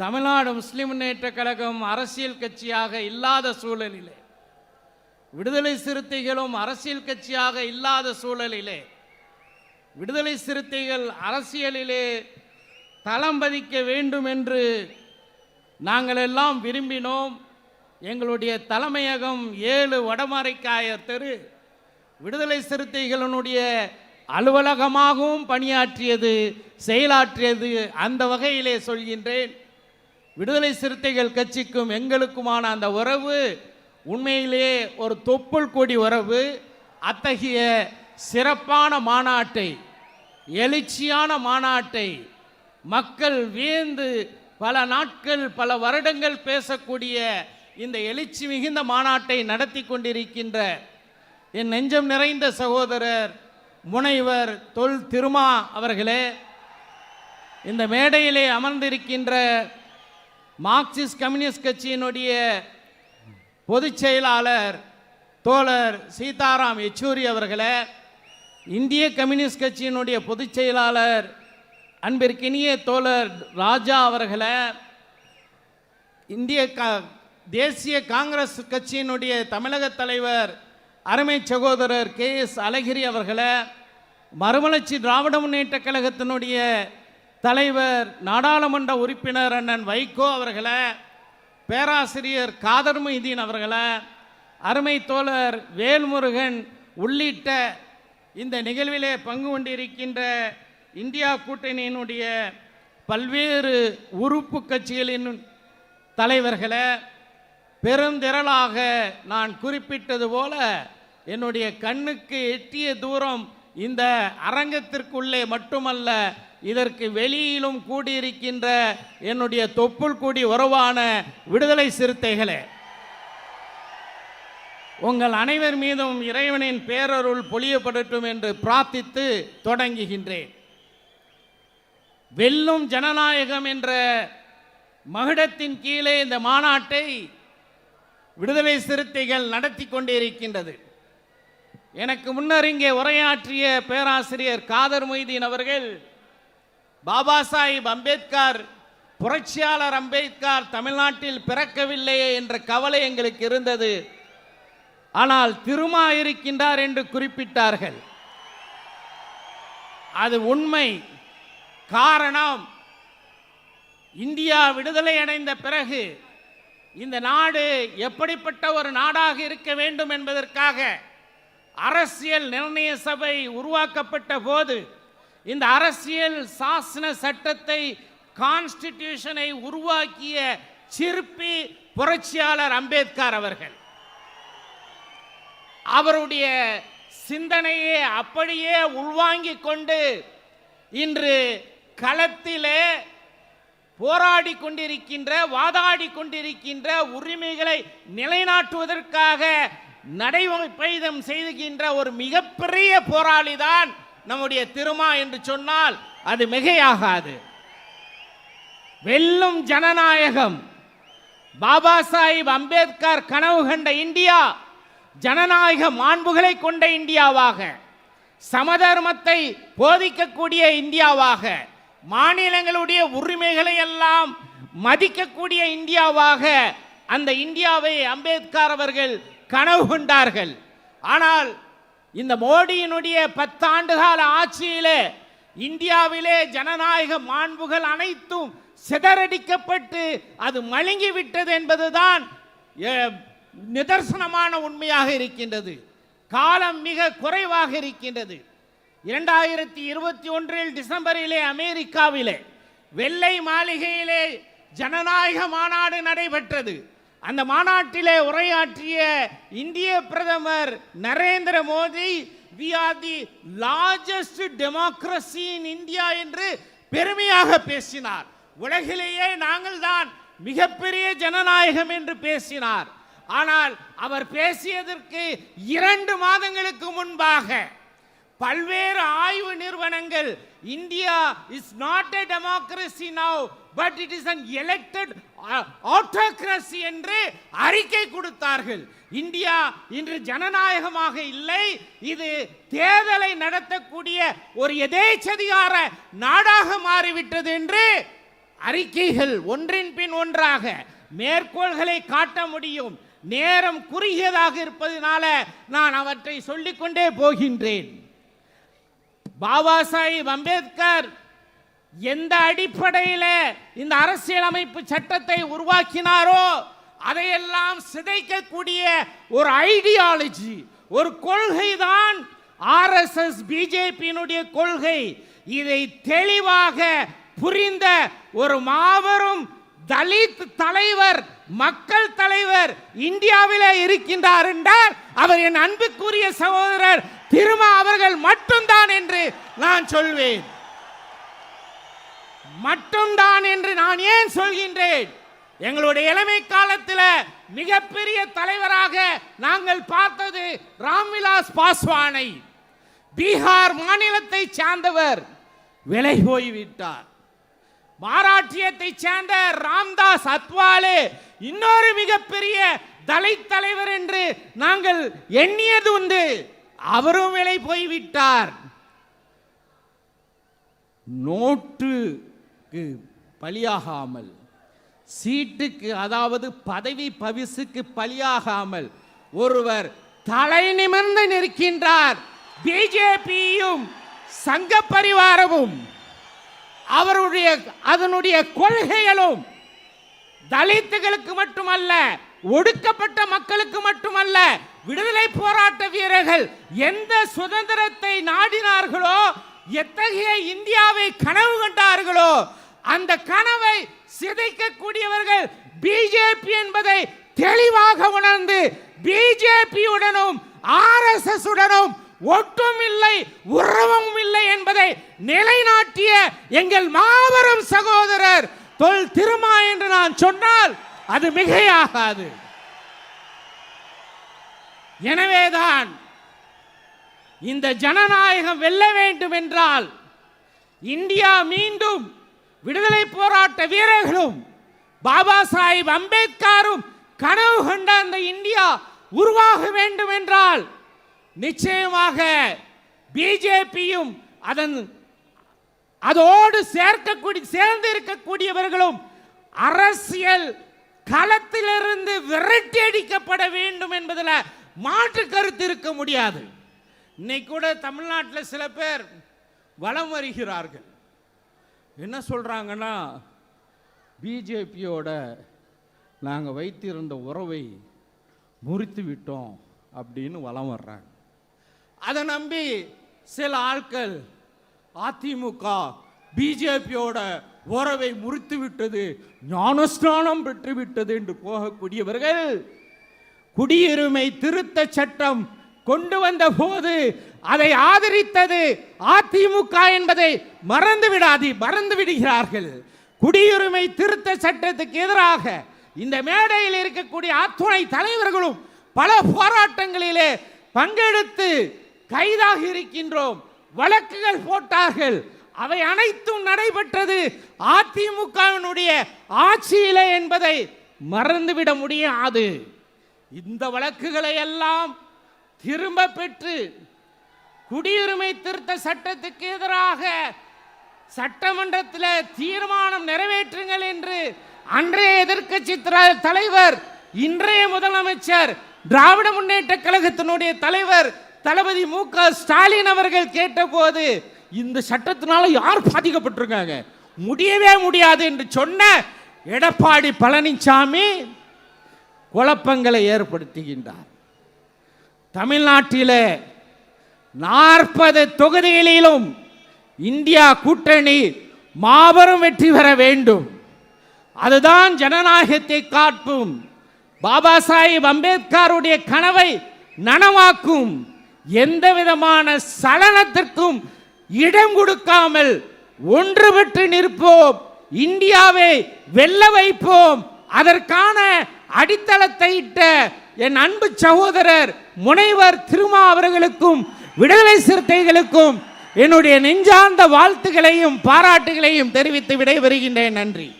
தமிழ்நாடு முஸ்லிம் முன்னேற்ற கழகம் அரசியல் கட்சியாக இல்லாத சூழலிலே விடுதலை சிறுத்தைகளும் அரசியல் கட்சியாக இல்லாத சூழலிலே விடுதலை சிறுத்தைகள் அரசியலிலே தளம் பதிக்க வேண்டும் என்று நாங்கள் எல்லாம் விரும்பினோம். எங்களுடைய தலைமையகம் ஏழு வடமரைக்காயர் தெரு விடுதலை சிறுத்தைகளினுடைய அலுவலகமாகவும் பணியாற்றியது செயலாற்றியது அந்த வகையிலே சொல்கின்றேன். விடுதலை சிறுத்தைகள் கட்சிக்கும் எங்களுக்குமான அந்த உறவு உண்மையிலேயே ஒரு தொப்புள் கொடி உறவு அத்தகைய சிறப்பான மாநாட்டை எழுச்சியான மாநாட்டை மக்கள் வியந்து பல நாட்கள் பல வருடங்கள் பேசக்கூடிய இந்த எழுச்சி மிகுந்த மாநாட்டை நடத்தி கொண்டிருக்கின்ற என் நெஞ்சம் நிறைந்த சகோதரர் முனைவர் தொல் திருமா அவர்களே இந்த மேடையிலே அமர்ந்திருக்கின்ற மார்க்சிஸ்ட் கம்யூனிஸ்ட் கட்சியினுடைய பொதுச் செயலாளர் தோழர் சீதாராம் யெச்சூரி அவர்களை இந்திய கம்யூனிஸ்ட் கட்சியினுடைய பொதுச் செயலாளர் அன்பிற்கினிய தோழர் ராஜா அவர்களை இந்திய கா தேசிய காங்கிரஸ் கட்சியினுடைய தமிழக தலைவர் அருமை சகோதரர் கே எஸ் அழகிரி அவர்களை மறுமலர்ச்சி திராவிட முன்னேற்ற கழகத்தினுடைய தலைவர் நாடாளுமன்ற உறுப்பினர் அண்ணன் வைகோ அவர்களை பேராசிரியர் காதர் மொய்தீன் அவர்களை அருமை தோழர் வேல்முருகன் உள்ளிட்ட இந்த நிகழ்விலே பங்கு கொண்டிருக்கின்ற இந்தியா கூட்டணியினுடைய பல்வேறு உறுப்பு கட்சிகளின் தலைவர்களை பெருந்திரளாக நான் குறிப்பிட்டது போல என்னுடைய கண்ணுக்கு எட்டிய தூரம் இந்த அரங்கத்திற்குள்ளே மட்டுமல்ல இதற்கு வெளியிலும் கூடியிருக்கின்ற என்னுடைய தொப்புள் கூடி உறவான விடுதலை சிறுத்தைகளே உங்கள் அனைவர் மீதும் இறைவனின் பேரருள் பொழியப்படட்டும் என்று பிரார்த்தித்து தொடங்குகின்றேன். வெல்லும் ஜனநாயகம் என்ற மகுடத்தின் கீழே இந்த மாநாட்டை விடுதலை சிறுத்தைகள் நடத்தி கொண்டிருக்கின்றது. எனக்கு முன்னர் இங்கே உரையாற்றிய பேராசிரியர் காதர் மொய்தீன் அவர்கள் பாபா சாஹிப் அம்பேத்கர் புரட்சியாளர் அம்பேத்கர் தமிழ்நாட்டில் பிறக்கவில்லையே என்ற கவலை எங்களுக்கு இருந்தது. ஆனால் திருமா இருக்கின்றார் என்று குறிப்பிட்டார்கள். அது உண்மை. காரணம் இந்தியா விடுதலை அடைந்த பிறகு இந்த நாடு எப்படிப்பட்ட ஒரு நாடாக இருக்க வேண்டும் என்பதற்காக அரசியல் நிர்ணய சபை உருவாக்கப்பட்ட போது இந்த அரசியல் சாசன சட்டத்தை கான்ஸ்டிடியூஷனை உருவாக்கிய சிற்பி புரட்சியாளர் அம்பேத்கர் அவர்கள். அவருடைய சிந்தனையை அப்படியே உள்வாங்கிக் கொண்டு இன்று களத்திலே போராடி கொண்டிருக்கின்ற வாதாடி கொண்டிருக்கின்ற உரிமைகளை நிலைநாட்டுவதற்காக நடைமுறைப்பைதம் செய்துகின்ற ஒரு மிகப்பெரிய போராளி தான் நம்முடைய திருமா என்று சொன்னால் அது மிகையாகாது. வெல்லும் ஜனநாயகம். பாபா சாஹிப் அம்பேத்கர் கனவு கண்ட இந்தியா ஜனநாயக மாண்புகளை கொண்ட இந்தியாவாக சமதர்மத்தை போதிக்கக்கூடிய இந்தியாவாக மாநிலங்களுடைய உரிமைகளை எல்லாம் மதிக்கக்கூடிய இந்தியாவாக அந்த இந்தியாவை அம்பேத்கர் அவர்கள் கனவு கொண்டார்கள். ஆனால் இந்த மோடியினுடைய பத்தாண்டு கால ஆட்சியிலே இந்தியாவிலே ஜனநாயக மாண்புகள் அனைத்தும் சிதறடிக்கப்பட்டு அது மழுங்கி விட்டது என்பதுதான் நிதர்சனமான உண்மையாக இருக்கின்றது. காலம் மிக குறைவாக இருக்கின்றது. இரண்டாயிரத்தி இருபத்தி ஒன்றில் டிசம்பரிலே அமெரிக்காவிலே வெள்ளை மாளிகையிலே ஜனநாயக மாநாடு நடைபெற்றது. அந்த மாநாட்டிலே உரையாற்றிய இந்திய பிரதமர் Narendra Modi we are the largest democracy in India என்று பெருமையாக பேசினார். உலகிலேயே நாங்கள் தான் மிகப்பெரிய ஜனநாயகம் என்று பேசினார். ஆனால் அவர் பேசியதற்கு இரண்டு மாதங்களுக்கு முன்பாக பல்வேறு ஆய்வு நிறுவனங்கள் India is not a democracy now but it is an elected autocracy என்று அறிக்கை கொடுத்தார்கள். இந்தியா இன்று ஜனநாயகமாக இல்லை. இது தேர்தலை நடத்தக்கூடிய ஒரு எதேச்சதிகார நாடாக மாறிவிட்டது என்று அறிக்கைகள் ஒன்றின் பின் ஒன்றாக மேற்கோள்களை காட்ட முடியும். நேரம் குறுகியதாக இருப்பதனால நான் அவற்றை சொல்லிக்கொண்டே போகின்றேன். பாபா சாஹிப் அம்பேத்கர் எந்த அடிப்படையில் இந்த அரசியலமைப்பு சட்டத்தை உருவாக்கினாரோ அதையெல்லாம் சிதைக்கக்கூடிய ஒரு ஐடியாலஜி ஒரு கொள்கை தான் ஆர்எஸ்எஸ் பிஜேபியினுடைய கொள்கை. இதை தெளிவாக புரிந்த ஒரு மாபெரும் தலித் தலைவர் மக்கள் தலைவர் இந்தியாவிலே இருக்கின்றார் என்றால் அவர் என் அன்புக்குரிய சகோதரர் திருமா அவர்கள் மட்டும்தான் என்று நான் சொல்வேன். மட்டும்தான் என்று நான் ஏன் சொல்கின்றேன்? எங்களுடைய இளமை காலத்தில் மிகப்பெரிய தலைவராக நாங்கள் பார்த்தது ராம்விலாஸ் பாஸ்வானை. பீகார் மாநிலத்தை சார்ந்தவர். விலை போய்விட்டார். மாராட்டியத்தை சேர்ந்த ராம்தாஸ் அத்வாலே இன்னொரு மிகப்பெரிய தலித் தலைவர் என்று நாங்கள் எண்ணியது உண்டு. அவரும் விலை போய்விட்டார். நோட்டு பலியாகாமல் சீட்டுக்கு அதாவது பதவி பவிசுக்கு பலியாகாமல் ஒருவர் தலை நிமிர்ந்து நிற்கின்றார். பிஜேபியும் சங்க பரிவாரமும் அவருடைய அதனுடைய கொள்கைகளும் தலித்துகளுக்கு மட்டுமல்ல ஒடுக்கப்பட்ட மக்களுக்கு மட்டுமல்ல விடுதலை போராட்ட வீரர்கள் எந்த சுதந்திரத்தை நாடினார்களோ எத்தகைய இந்தியாவை கனவு கண்டார்களோ அந்த கனவை சிதைக்கக்கூடியவர்கள் பிஜேபி என்பதை தெளிவாக உணர்ந்து பிஜேபியுடனும் ஆர்எஸ்எஸ் உடனும் ஒட்டும் இல்லை உறவும் இல்லை என்பதை நிலைநாட்டிய எங்கள் மாபெரும் சகோதரர் தொல் திருமா என்று நான் சொன்னால் அது மிகையாகாது. எனவேதான் இந்த ஜனநாயகம் வெல்ல வேண்டும் என்றால் இந்தியா மீண்டும் விடுதலை போராட்ட வீரர்களும் பாபா சாஹிப் அம்பேத்கரும் கனவு கண்ட அந்த இந்தியா உருவாக வேண்டும் என்றால் நிச்சயமாக பிஜேபியும் அதன் அதோடு சேர்க்கக்கூடிய சேர்ந்து இருக்கக்கூடியவர்களும் அரசியல் களத்திலிருந்து விரட்டி அடிக்கப்பட வேண்டும் என்பதில் மாற்று கருத்து இருக்க முடியாது. இன்னைக்கு கூட தமிழ்நாட்டில் சில பேர் வலம் வருகிறார்கள். என்ன சொல்கிறாங்கன்னா பிஜேபியோட நாங்கள் வைத்திருந்த உறவை முறித்து விட்டோம் அப்படின்னு வலம் வர்றாங்க. அதை நம்பி சில ஆட்கள் அதிமுக பிஜேபியோட உறவை முறித்து விட்டது ஞானஸ்நானம் பெற்று விட்டது என்று போகக்கூடியவர்கள் குடியுரிமை திருத்த சட்டம் கொண்டு வந்த போது அதை ஆதரித்தது அதிமுக என்பதை மறந்து விடாதி மறந்து விடுகிறார்கள். குடியுரிமை திருத்த சட்டத்துக்கு எதிராக இந்த மேடையில் இருக்கக்கூடிய அத்துணை தலைவர்களும் பல போராட்டங்களிலே பங்கெடுத்து கைதாக இருக்கின்றோம். வழக்குகள் போட்டார்கள். அவை அனைத்தும் நடைபெற்றது அதிமுகவினுடைய ஆட்சியிலே என்பதை மறந்துவிட முடியாது. இந்த வழக்குகளை எல்லாம் திரும்ப பெற்று குடியுரிமை திருத்த சட்டத்துக்கு எதிராக சட்டமன்றத்தில் தீர்மானம் நிறைவேற்றுங்கள் என்று அன்றைய எதிர்க்கட்சி தலைவர் இன்றைய முதலமைச்சர் திராவிட முன்னேற்ற கழகத்தினுடைய தலைவர் தளபதி மு க ஸ்டாலின் அவர்கள் கேட்டபோது இந்த சட்டத்தினால யார் பாதிக்கப்பட்டிருக்காங்க? முடியவே முடியாது என்று சொன்ன எடப்பாடி பழனிசாமி குழப்பங்களை ஏற்படுத்துகின்றார். தமிழ்நாட்டிலே நாற்பது தொகுதிகளிலும் இந்தியா கூட்டணி மாபெரும் வெற்றி பெற வேண்டும். அதுதான் ஜனநாயகத்தை காட்டும். பாபா சாஹிப் அம்பேத்கருடைய கனவை நனவாக்கும். எந்த விதமான சலனத்திற்கும் இடம் கொடுக்காமல் ஒன்றுபட்டு நிற்போம். இந்தியாவை வெல்ல வைப்போம். அதற்கான அடித்தளத்தை இட்ட என் அன்பு சகோதரர் முனைவர் திருமா அவர்களுக்கும் விடுதலை சிறுத்தைகளுக்கும் என்னுடைய நெஞ்சார்ந்த வாழ்த்துக்களையும் பாராட்டுகளையும் தெரிவித்து விடைபெறுகின்றேன். நன்றி.